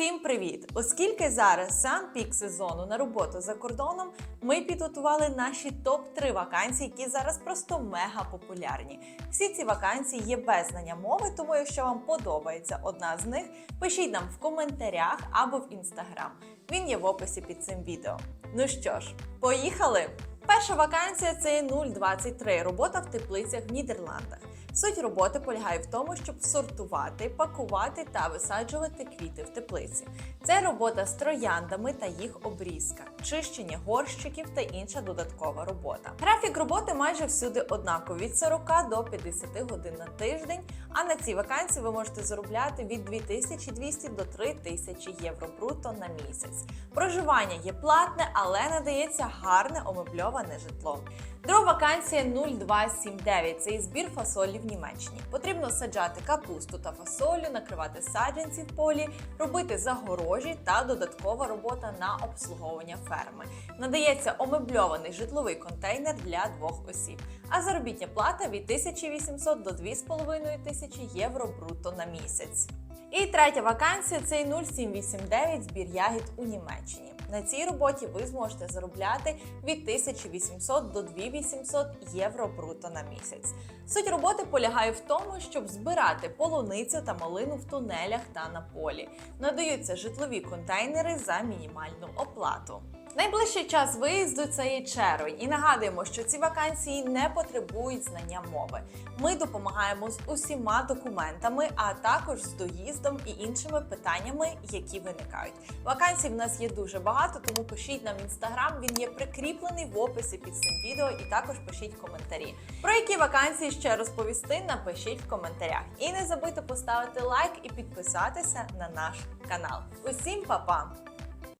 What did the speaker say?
Всім привіт! Оскільки зараз сам пік сезону на роботу за кордоном, ми підготували наші топ-3 вакансії, які зараз просто мега популярні. Всі ці вакансії є без знання мови, тому якщо вам подобається одна з них, пишіть нам в коментарях або в інстаграм. Він є в описі під цим відео. Ну що ж, поїхали! Перша вакансія це 023 робота в теплицях в Нідерландах. Суть роботи полягає в тому, щоб сортувати, пакувати та висаджувати квіти в теплиці. Це робота з трояндами та їх обрізка, чищення горщиків та інша додаткова робота. Графік роботи майже всюди однаковий від 40 до 50 годин на тиждень. А на цій вакансії ви можете заробляти від 2200 до 3000 євро бруто на місяць. Проживання є платне, але надається гарне омебльоване житло. Друга вакансія 0279 це збір фасолі в Німеччині. Потрібно саджати капусту та фасолю, накривати саджанці в полі, робити загорожі та додаткова робота на обслуговування ферми. Надається омебльований житловий контейнер для двох осіб. А заробітня плата від 1800 до 2500 євро бруто на місяць. І третя вакансія це 0789 збір ягід у Німеччині. На цій роботі ви зможете заробляти від 1800 до 2800 євро бруто на місяць. Суть роботи полягає в тому, щоб збирати полуницю та малину в тунелях та на полі. Надаються житлові контейнери за мінімальну оплату. Найближчий час виїзду це є червень, і нагадуємо, що ці вакансії не потребують знання мови. Ми допомагаємо з усіма документами, а також з доїздом і іншими питаннями, які виникають. Вакансій в нас є дуже багато, тому пишіть нам інстаграм. Він є прикріплений в описі під цим відео, і також пишіть коментарі. Про які вакансії ще розповісти, напишіть в коментарях. І не забудьте поставити лайк і підписатися на наш канал. Усім па-па!